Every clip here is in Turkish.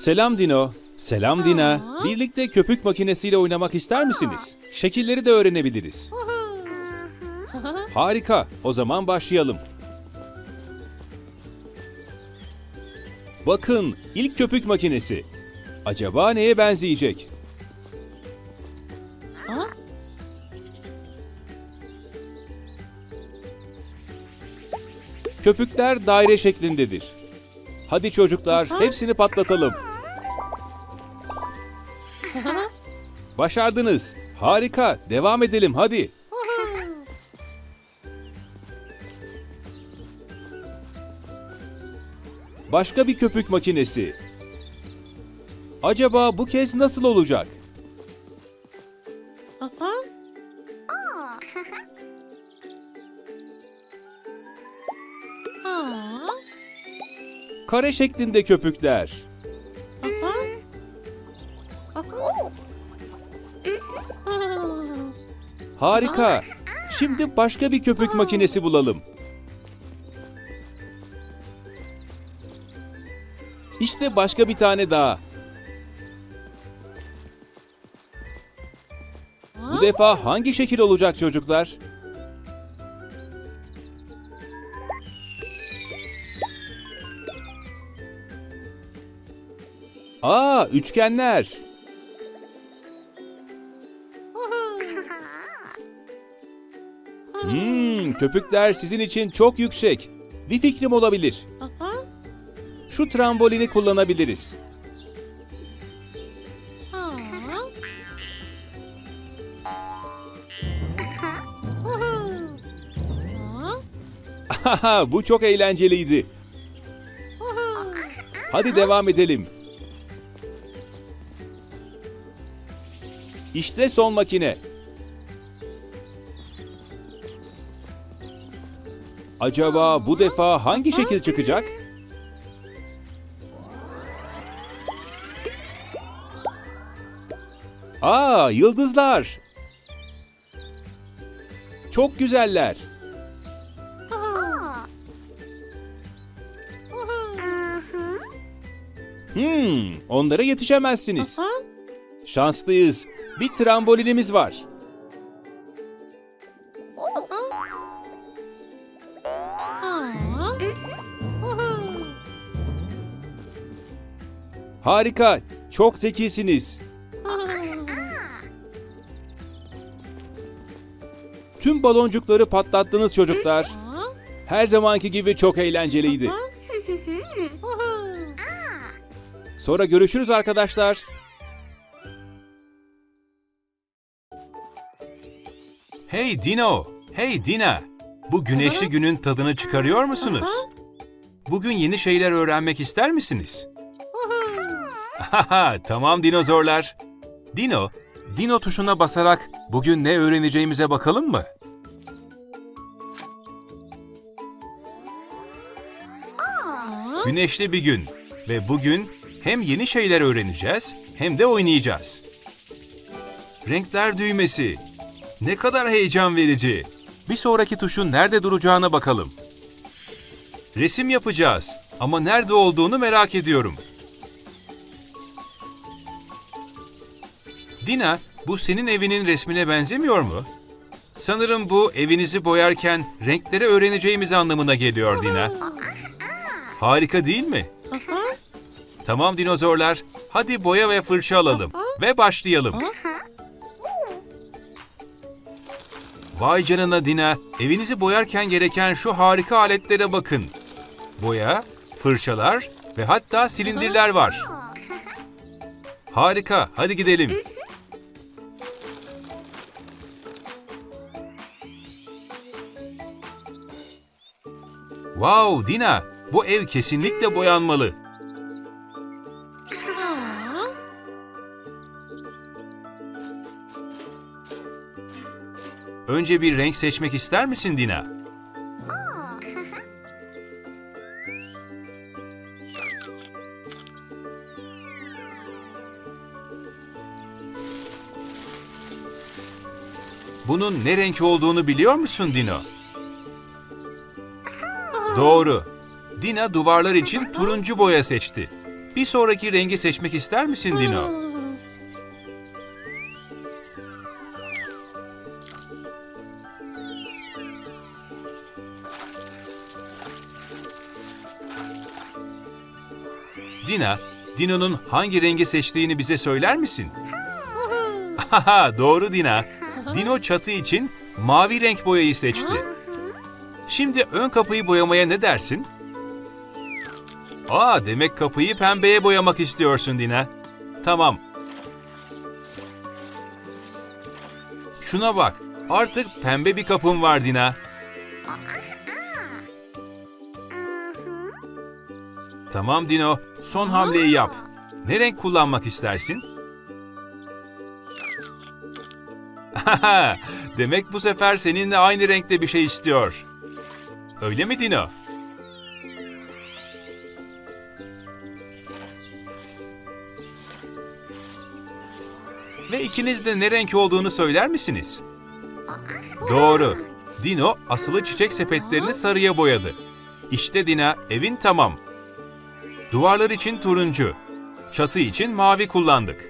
Selam Dino. Selam Dina. Birlikte köpük makinesiyle oynamak ister misiniz? Şekilleri de öğrenebiliriz. Harika. O zaman başlayalım. Bakın, ilk köpük makinesi. Acaba neye benzeyecek? Köpükler daire şeklindedir. Hadi çocuklar, hepsini patlatalım. Başardınız. Harika. Devam edelim hadi. Başka bir köpük makinesi. Acaba bu kez nasıl olacak? Kare şeklinde köpükler. Harika. Şimdi başka bir köpük makinesi bulalım. İşte başka bir tane daha. Bu defa hangi şekil olacak çocuklar? Aa, üçgenler. Köpükler sizin için çok yüksek. Bir fikrim olabilir. Şu trambolini kullanabiliriz. Haha, bu çok eğlenceliydi. Hadi devam edelim. İşte son makine. Acaba bu defa hangi şekil çıkacak? Aa, yıldızlar. Çok güzeller. Hmm, onlara yetişemezsiniz. Şanslıyız. Bir trambolinimiz var. Harika. Çok zekisiniz. Tüm baloncukları patlattınız çocuklar. Her zamanki gibi çok eğlenceliydi. Sonra görüşürüz arkadaşlar. Hey Dino, hey Dina. Bu güneşli günün tadını çıkarıyor musunuz? Bugün yeni şeyler öğrenmek ister misiniz? Haha, tamam dinozorlar. Dino, Dino tuşuna basarak bugün ne öğreneceğimize bakalım mı? Güneşli bir gün ve bugün hem yeni şeyler öğreneceğiz hem de oynayacağız. Renkler düğmesi. Ne kadar heyecan verici. Bir sonraki tuşun nerede duracağına bakalım. Resim yapacağız ama nerede olduğunu merak ediyorum. Dina, bu senin evinin resmine benzemiyor mu? Sanırım bu evinizi boyarken renkleri öğreneceğimiz anlamına geliyor Dina. Harika değil mi? Tamam dinozorlar, hadi boya ve fırça alalım ve başlayalım. Vay canına Dina, evinizi boyarken gereken şu harika aletlere bakın. Boya, fırçalar ve hatta silindirler var. Harika, hadi gidelim. Wow Dina, bu ev kesinlikle boyanmalı. Önce bir renk seçmek ister misin Dina? Bunun ne renk olduğunu biliyor musun Dino? Doğru. Dina duvarlar için turuncu boya seçti. Bir sonraki rengi seçmek ister misin Dino? Dina, Dino'nun hangi rengi seçtiğini bize söyler misin? Haha, doğru Dina. Dino çatı için mavi renk boyayı seçti. Şimdi ön kapıyı boyamaya ne dersin? Aa, demek kapıyı pembeye boyamak istiyorsun Dina. Tamam. Şuna bak. Artık pembe bir kapım var Dina. Tamam Dino, son hamleyi yap. Ne renk kullanmak istersin? Demek bu sefer seninle aynı renkte bir şey istiyor. Öyle mi Dino? Ve ikiniz de ne renk olduğunu söyler misiniz? Doğru. Dino asılı çiçek sepetlerini sarıya boyadı. İşte Dina evin tamam. Duvarlar için turuncu, çatı için mavi kullandık.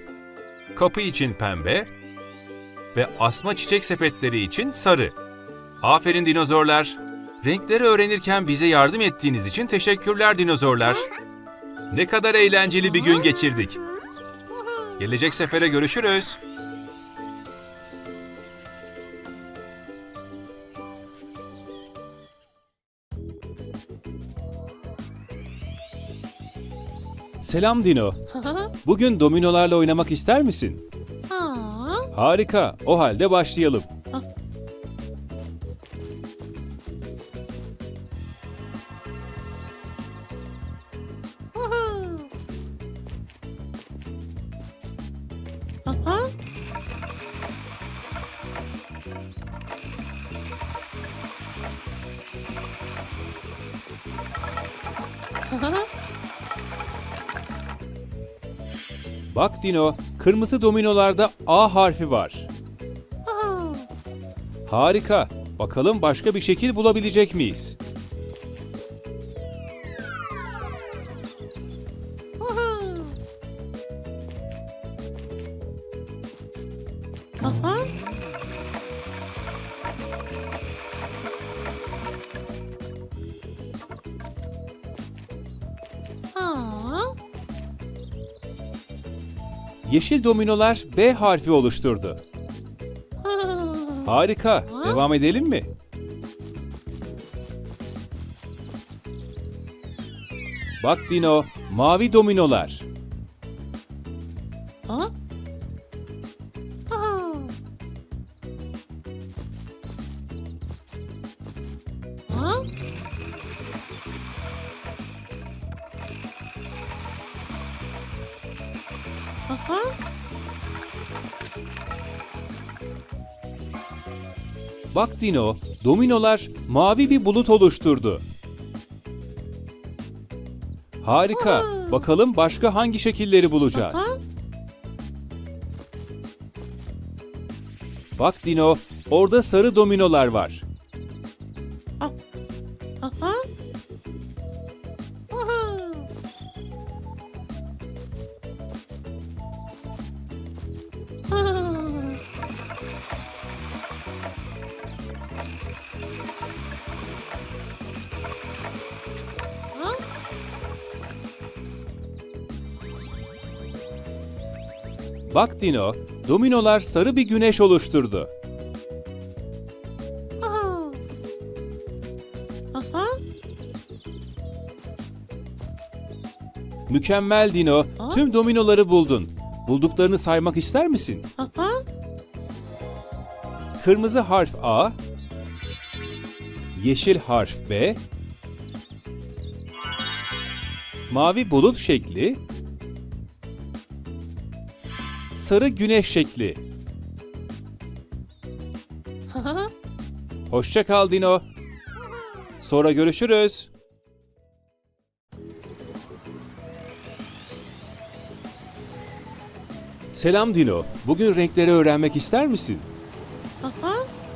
Kapı için pembe ve asma çiçek sepetleri için sarı. Aferin dinozorlar. Renkleri öğrenirken bize yardım ettiğiniz için teşekkürler dinozorlar. Ne kadar eğlenceli bir gün geçirdik. Gelecek sefere görüşürüz. Selam Dino. Bugün dominolarla oynamak ister misin? Harika. O halde başlayalım. Bak Dino, kırmızı dominolarda A harfi var. Harika. Bakalım başka bir şekil bulabilecek miyiz? Yeşil dominolar B harfi oluşturdu. Harika. Devam edelim mi? Bak Dino, mavi dominolar. Bak Dino, dominolar mavi bir bulut oluşturdu. Harika. Bakalım başka hangi şekilleri bulacağız? Bak Dino, orada sarı dominolar var. Bak Dino, dominolar sarı bir güneş oluşturdu. Mükemmel Dino, tüm dominoları buldun. Bulduklarını saymak ister misin? Kırmızı harf A, yeşil harf B, mavi bulut şekli, sarı güneş şekli. Hoşça kal Dino. Sonra görüşürüz. Selam Dino. Bugün renkleri öğrenmek ister misin?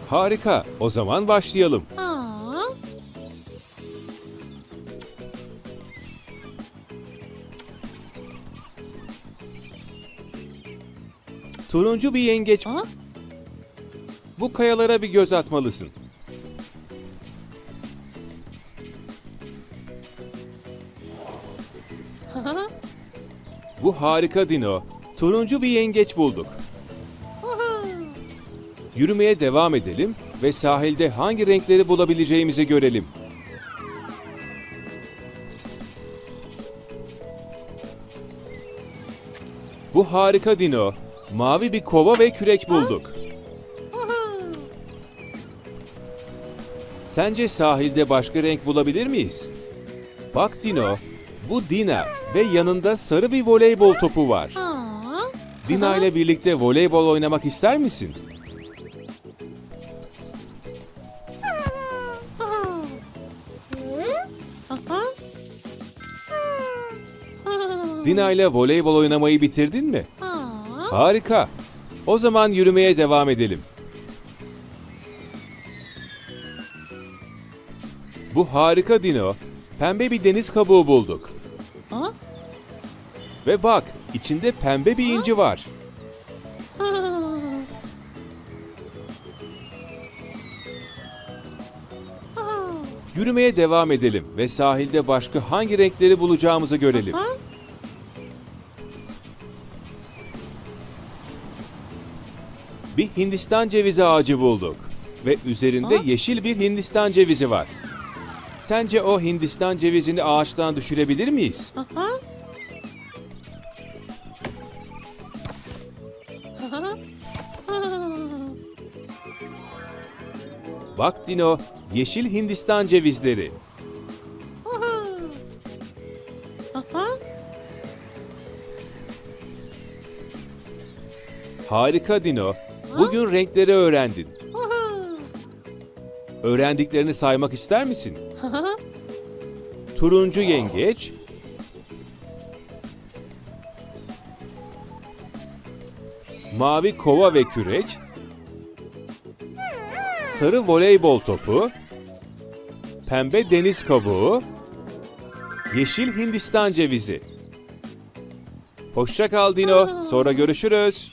Harika. O zaman başlayalım. Turuncu bir yengeç. Ha? Bu kayalara bir göz atmalısın. Bu harika Dino. Turuncu bir yengeç bulduk. Yürümeye devam edelim ve sahilde hangi renkleri bulabileceğimizi görelim. Bu harika Dino. Mavi bir kova ve kürek bulduk. Sence sahilde başka renk bulabilir miyiz? Bak Dino, bu Dina ve yanında sarı bir voleybol topu var. Dina ile birlikte voleybol oynamak ister misin? Dina ile voleybol oynamayı bitirdin mi? Ha? Harika. O zaman yürümeye devam edelim. Bu harika Dino. Pembe bir deniz kabuğu bulduk. Ha? Ve bak, içinde pembe bir inci var. Yürümeye devam edelim ve sahilde başka hangi renkleri bulacağımızı görelim. Ha? Bir Hindistan cevizi ağacı bulduk ve üzerinde Ha? yeşil bir Hindistan cevizi var. Sence o Hindistan cevizini ağaçtan düşürebilir miyiz? Aha. Aha. Bak Dino, yeşil Hindistan cevizleri. Harika Dino. Bugün renkleri öğrendin. Öğrendiklerini saymak ister misin? Turuncu yengeç, mavi kova ve kürek, sarı voleybol topu, pembe deniz kabuğu, yeşil Hindistan cevizi. Hoşça kal Dino. Sonra görüşürüz.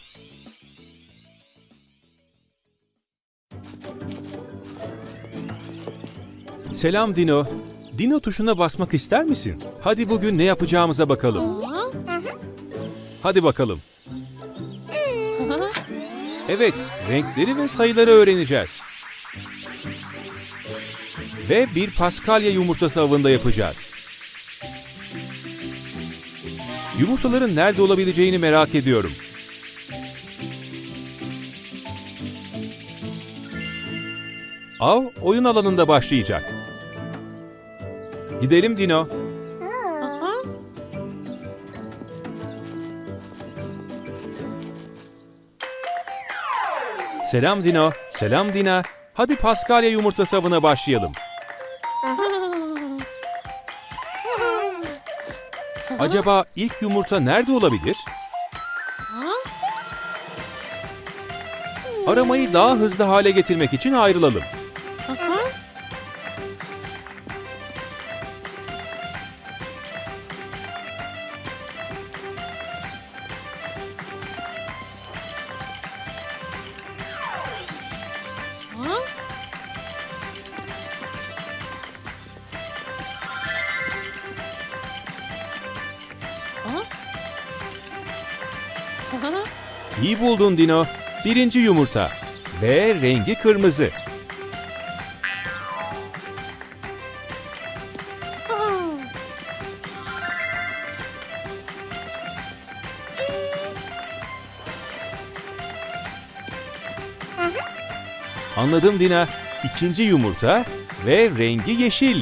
Selam Dino. Dino tuşuna basmak ister misin? Hadi bugün ne yapacağımıza bakalım. Ha? Hadi bakalım. Evet, renkleri ve sayıları öğreneceğiz. Ve bir paskalya yumurtası avında yapacağız. Yumurtaların nerede olabileceğini merak ediyorum. Av oyun alanında başlayacak. Gidelim Dino. Selam Dino. Selam Dina. Hadi paskalya yumurtası avına başlayalım. Acaba ilk yumurta nerede olabilir? Aramayı daha hızlı hale getirmek için ayrılalım. İyi buldun Dino. Birinci yumurta. Ve rengi kırmızı. Anladım Dina. İkinci yumurta ve rengi yeşil.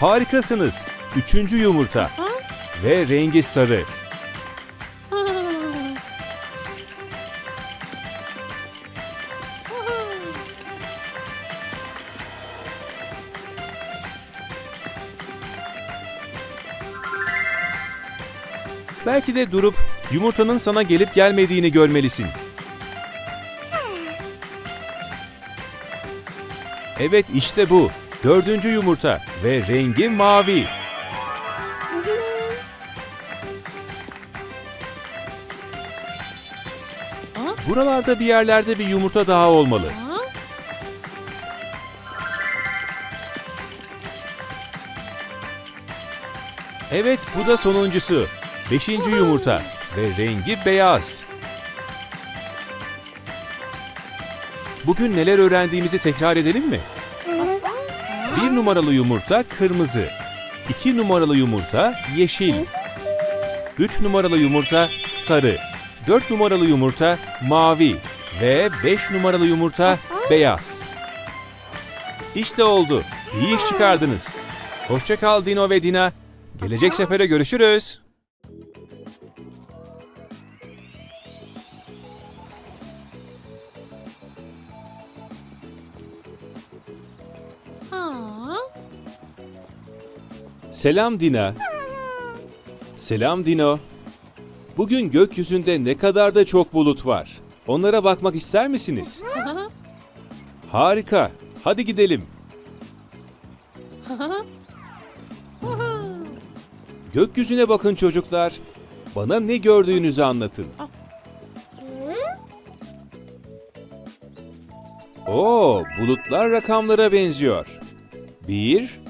Harikasınız. Üçüncü yumurta ve rengi sarı. Belki de durup yumurtanın sana gelip gelmediğini görmelisin. Evet işte bu. Dördüncü yumurta ve rengi mavi. Buralarda bir yerlerde bir yumurta daha olmalı. Evet bu da sonuncusu. Beşinci yumurta ve rengi beyaz. Bugün neler öğrendiğimizi tekrar edelim mi? Bir numaralı yumurta kırmızı. iki numaralı yumurta yeşil. Üç numaralı yumurta sarı. Dört numaralı yumurta mavi. Ve beş numaralı yumurta beyaz. İşte oldu. İyi iş çıkardınız. Hoşça kal Dino ve Dina. Gelecek sefere görüşürüz. Selam Dina. Selam Dino. Bugün gökyüzünde ne kadar da çok bulut var. Onlara bakmak ister misiniz? Ha? Harika. Hadi gidelim. Gökyüzüne bakın çocuklar. Bana ne gördüğünüzü anlatın. Oo, bulutlar rakamlara benziyor. Bir,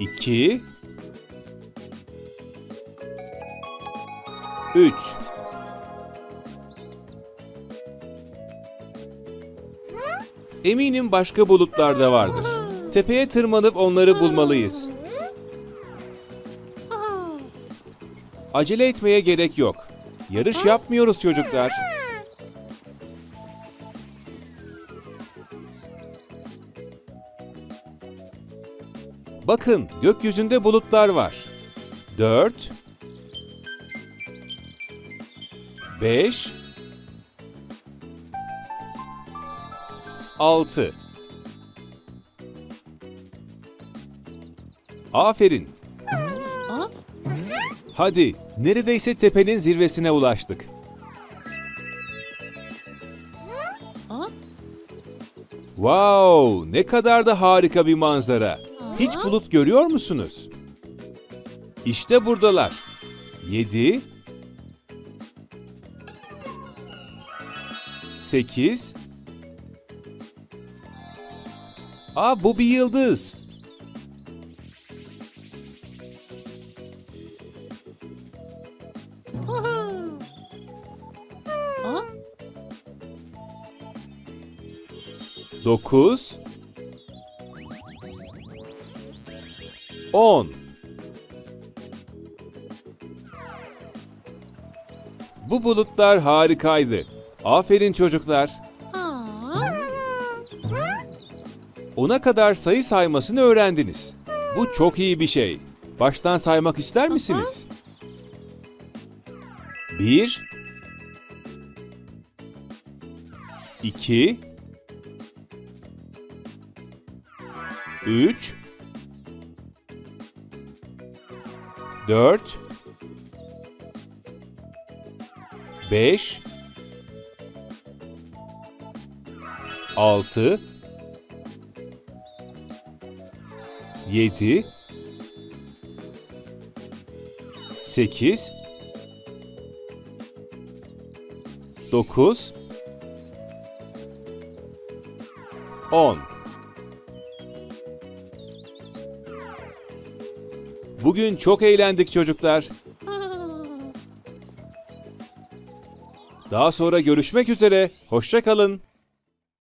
iki, üç. Eminim başka bulutlar da vardır. Tepeye tırmanıp onları bulmalıyız. Acele etmeye gerek yok. Yarış yapmıyoruz çocuklar. Bakın gökyüzünde bulutlar var. 4 5 6 Aferin. Ha? Hadi, neredeyse tepenin zirvesine ulaştık. Wow, ne kadar da harika bir manzara. Hiç bulut görüyor musunuz? İşte buradalar. 7 8 Aa bu bir yıldız. Ha? 10 Bu bulutlar harikaydı. Aferin çocuklar. Ona kadar sayı saymasını öğrendiniz. Bu çok iyi bir şey. Baştan saymak ister misiniz? 1 2 3 4 5 6 7 8 9 10 Bugün çok eğlendik çocuklar. Daha sonra görüşmek üzere. Hoşça kalın.